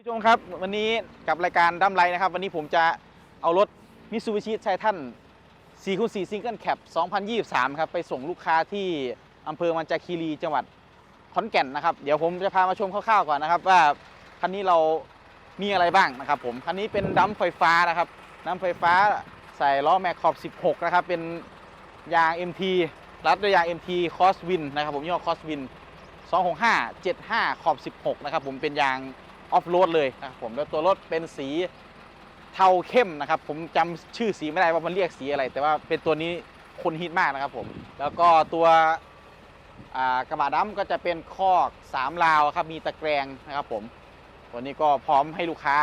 ผู้ชมครับวันนี้กับรายการดัมไลนะครับ วันนี้ผมจะเอารถมิ t ซูบิชิไททัน4คูณ4ซิงเกิลแคป2023 ครับ ไปส่งลูกค้าที่อำเภอมันจาคีรีจังหวัดขอนแก่นนะครับ เดี๋ยวผมจะพามาชมคร่าวๆก่อนนะครับ ว่าคันนี้เรามีอะไรบ้างนะครับผม คันนี้เป็นดัมไฟฟ้านะครับดัมไฟฟ้าใส่ล้อแม็กขอบ 16 นะครับ เป็นยาง MT รัดด้วยยาง MT Crosswind นะครับผมยี่ห้อ Crosswind 265 75 ขอบ 16 นะครับผมเป็นยาง ออฟโรดเลยนะครับผมแล้วตัวรถเป็นสีเทาเข้มนะครับ ผมจำชื่อสีไม่ได้ว่ามันเรียกสีอะไร แต่ว่าเป็นตัวนี้คนฮิตมากนะครับผม แล้วก็ตัวกระบะดำก็จะเป็นคอก3ราวครับมีตะแกรงนะครับผมตัวนี้ก็พร้อมให้ลูกค้า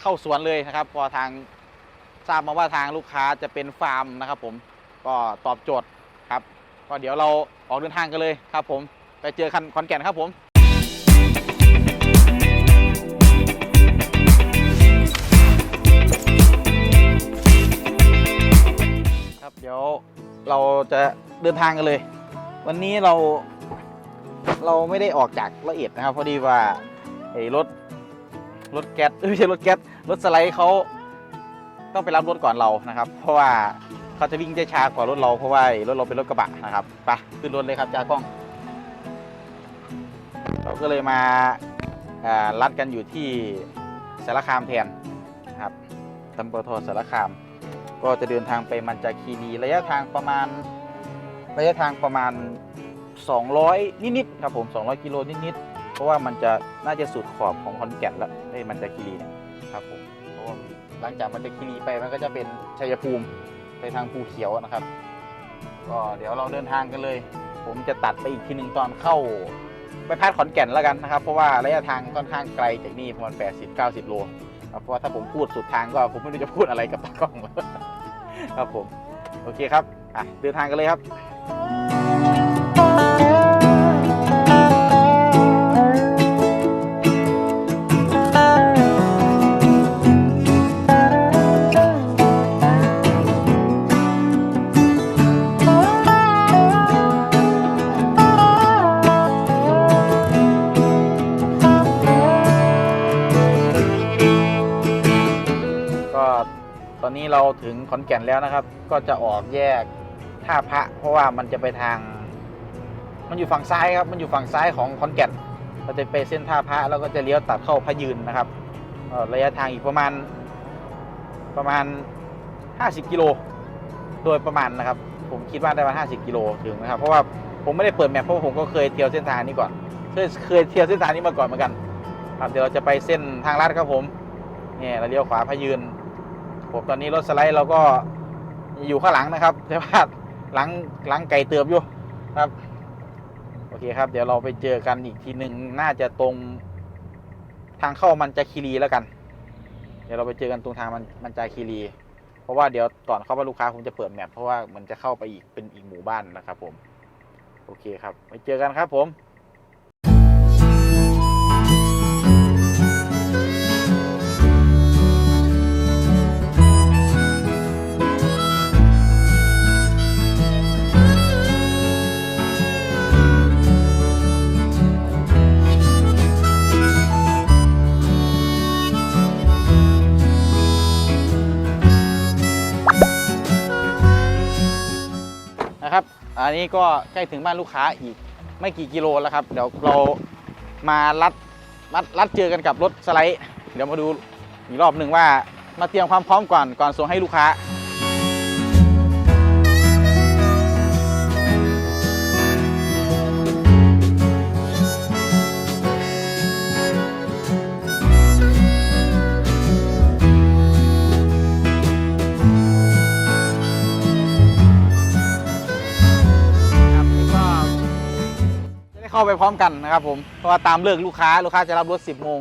เข้าสวนเลยนะครับ พอทางทราบมาว่าทางลูกค้าจะเป็นฟาร์มนะครับ ผมก็ตอบโจทย์ครับ ก็เดี๋ยวเราออกเดินทางกันเลยครับ ผมไปเจอคันขอนแก่นครับผม เดี๋ยวเราจะเดินทางกันเลย วันนี้เราเราไม่ได้ออกจากละเอียดนะครับ พอดีว่าไอ้รถรถแก๊สไม่ใช่รถแก๊สรถสไลด์เขาต้องไปรับรถก่อนเรานะครับ เพราะว่าเขาจะวิ่งได้ช้ากว่ารถเราเพราะว่ารถเราเป็นรถกระบะนะครับไปขึ้นรถเลยครับจ้ากล้อง เราก็เลยมาอ่ารัดกันอยู่ที่สารคามแทนนะครับตำบลทสารคาม ก็จะเดินทางไปมันจาคีรีระยะทางประมาณระยะทางประมาณ 200 นิดๆครับผม 200 กิโลนิดๆเพราะว่ามันจะน่าจะสุดขอบของคอนแก่นแล้วไอ้มันจาคีรีเนี่ยครับผมเพราะว่าหลังจากมันจาคีรีไปมันก็จะเป็นชัยภูมิไปทางภูเขียวนะครับ ก็เดี๋ยวเราเดินทางกันเลย ผมจะตัดไปอีกทีหนึ่งตอนเข้าไปพาดขอนแก่นแล้วกันนะครับ เพราะว่าระยะทางค่อนข้างไกลจากนี่ประมาณ 80-90 โลครับ เพราะถ้าผมพูดสุดทางก็ผมไม่รู้จะพูดอะไรกับตากล้องครับผม โอเคครับอะเดินทางกันเลยครับ อนนี้เราถึงขอนแก่นแล้วนะครับ ก็จะออกแยกท่าพระ เพราะว่ามันจะไปทาง มันอยู่ฝั่งซ้ายครับ มันอยู่ฝั่งซ้ายของขอนแก่นเราจะไปเส้นท่าพระแล้วก็จะเลี้ยวตัดเข้าพระยืนนะครับระยะทางอีกประมาณประมาณ 50 กิโลโดยประมาณนะครับ ผมคิดว่าได้ประมาณ50 กิโลถึงนะครับ เพราะว่าผมไม่ได้เปิดแมพเพราะผมก็เคยเที่ยวเส้นทางนี้ก่อน เคยเคยเที่ยวเส้นทางนี้มาก่อนเหมือนกัน ครับเดี๋ยวเราจะไปเส้นทางลาดครับผมเนี่ยเราเลี้ยวขวาพระยืน ผมตอนนี้รถสไลด์เราก็อยู่ข้างหลังนะครับแต่ว่าหลังหลังไก่เติมอยู่ครับ โอเคครับ เดี๋ยวเราไปเจอกันอีกทีหนึ่งน่าจะตรงทางเข้ามันจาคีรีแล้วกัน เดี๋ยวเราไปเจอกันตรงทางมันมันจาคีรี เพราะว่าเดี๋ยวก่อนเข้าบ้าลูกค้าผมจะเปิดแมพเพราะว่ามันจะเข้าไปอีกเป็นอีกหมู่บ้านนะครับผม โอเคครับไปเจอกันครับผม อันนี้ก็ใกล้ถึงบ้านลูกค้าอีกไม่กี่กิโลแล้วครับ เดี๋ยวเรามารัดรัดรัดเจอกันกับรถสไลด์ เดี๋ยวมาดูอีกรอบหนึ่งว่ามาเตรียมความพร้อมก่อนก่อนส่งให้ลูกค้าาไปพร้อมกันนะครับผมเพราะว่าตามเลิกลูกค้าลูกค้าจะรับรถ 10โมง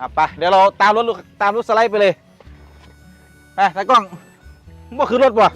อะไปเดี๋ยวเราตามรถตามรถสไลด์ไปเลยไปตากล้องว่าคือรถบ่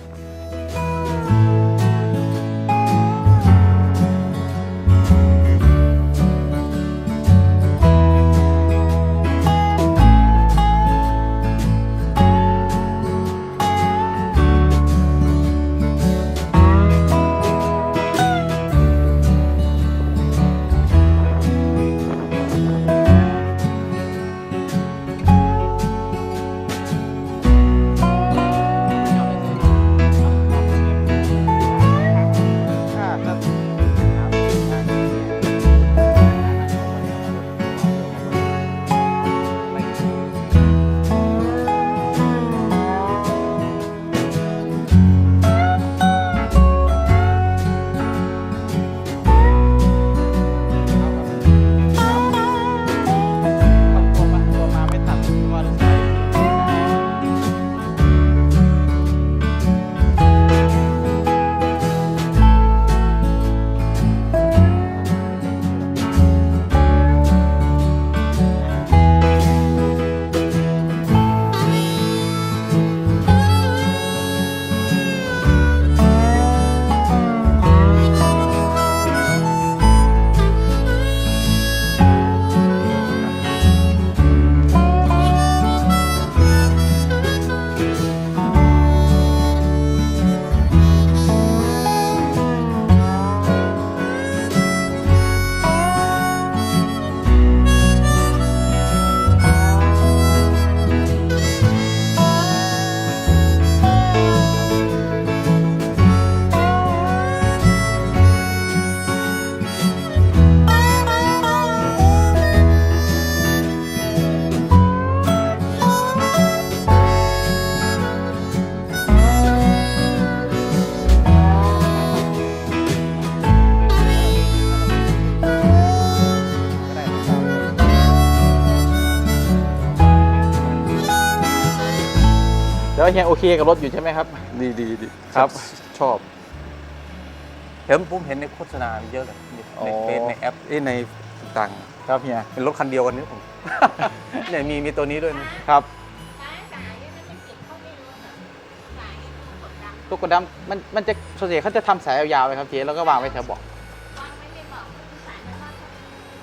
ว่าเฮียโอเคกับรถอยู่ใช่ไหมครับ ดีดีดีครับ ชอบ เห็นผมเห็นในโฆษณาเยอะเลยในเฟซในแอปเอ้ยในต่างครับเฮียเป็นรถคันเดียวกันนี่ผมเนี่ยมีมีตัวนี้ด้วยนะครับตัวกดดำมันมันจะส่วนใหญ่เขาจะทำสายยาวๆเลยครับเจ๊แล้วก็วางไว้แถวเบาะ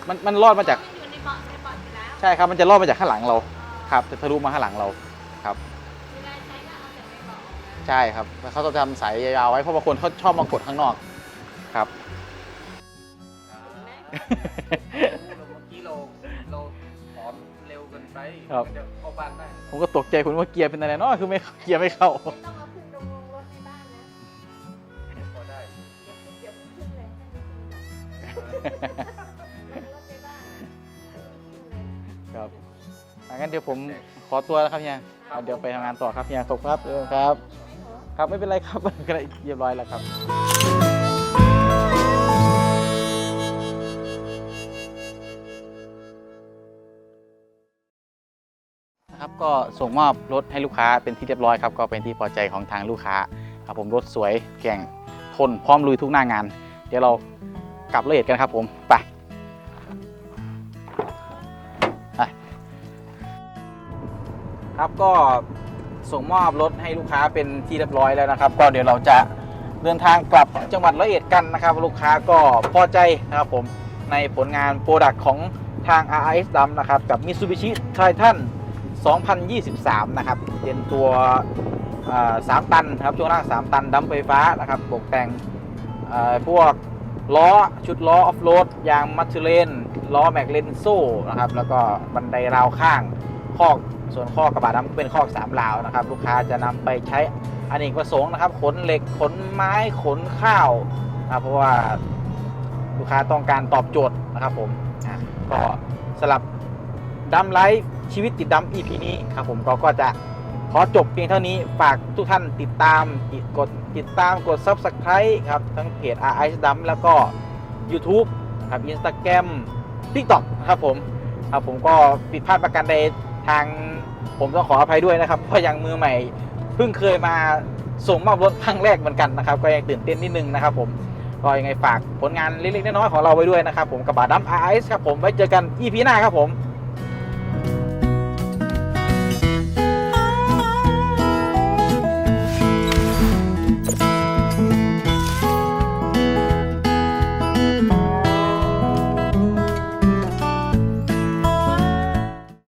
มันมันรอดมาจากอยู่ในเบาะในเบาะอยู่แล้วใช่ครับมันจะรอดมาจากข้างหลังเรา ครับจะทะลุมาข้างหลังเรา ใช่ครับแล้วเขาจะทำสายยาวๆไว้เพราะบางคนเขาชอบมากดข้างนอกครับ เมื่อกี้เราเราถอนเร็วเกินไปครับ มันจะเข้าบ้านได้ ผมก็ตกใจคุณว่าเกียร์เป็นอะไรเนาะคือไม่เกียร์ไม่เข้า ไม่ต้องเอาขึ้นลงลงรถในบ้านนะพอได้เดี๋ยวเดี๋ยวขึ้นเลยให้มันขึ้นแบบรถในบ้านนะครับอะงั้นเดี๋ยวผมขอตัวแล้วครับเฮียอะเดี๋ยวไปทำงานต่อครับเฮียขอบคุณครับเออครับ ค ครับไม่เป็นไรครับก็ได้เรียบร้อยแล้วครับ นะครับก็ส่งมอบรถให้ลูกค้าเป็นที่เรียบร้อยครับก็เป็นที่พอใจของทางลูกค้าครับผมรถสวยแก่งทนพร้อมลุยทุกหน้างาน เดี๋ยวเรากลับละเอียดกันครับผมไปไปครับก็ ส่งมอบรถให้ลูกค้าเป็นที่เรียบร้อยแล้วนะครับ ก็เดี๋ยวเราจะเดินทางกลับจังหวัดร้อยเอ็ดกันนะครับ ลูกค้าก็พอใจนะครับผมในผลงานโปรดักต์ของทาง RS ดำนะครับ กับ Mitsubishi Triton 2023 นะครับ เป็นตัวอ่า3ตันครับช่วงล่าง 3 ตันดัมไฟฟ้านะครับตกแต่งพวกล้อชุดล้อออฟโรดยางมัตเทเลนล้อแม็กเลนโซ่นะครับ แล้วก็บันไดราวข้างคอก ส่วนข้อกระบะดำเป็นคอก3ราวนะครับ ลูกค้าจะนำไปใช้อเนกประสงค์นะครับ ขนเหล็กขนไม้ขนข้าวนะเพราะว่าลูกค้าต้องการตอบโจทย์นะครับผมก็สลับดัมไลฟ์ชีวิตติดดัม EP นี้ครับผมก็ก็จะขอจบเพียงเท่านี้ฝากทุกท่านติดตามกดติดตามกด Subscribe ครับ ทั้งเพจ RI ดัมแล้วก็ YouTube ครับ Instagram TikTok นะครับผมครับผมก็ผิดพลาดประการใดทาง ผมต้องขออภัยด้วยนะครับ เพราะยังมือใหม่เพิ่งเคยมาส่งมอบรถครั้งแรกเหมือนกันนะครับ ก็ยังตื่นเต้นนิดนึงนะครับ ผมก็ยังไงฝากผลงานเล็กๆน้อยๆของเราไว้ด้วยนะครับ ผมกับบาดัม RI ครับผมไว้เจอกัน EP หน้าครับผม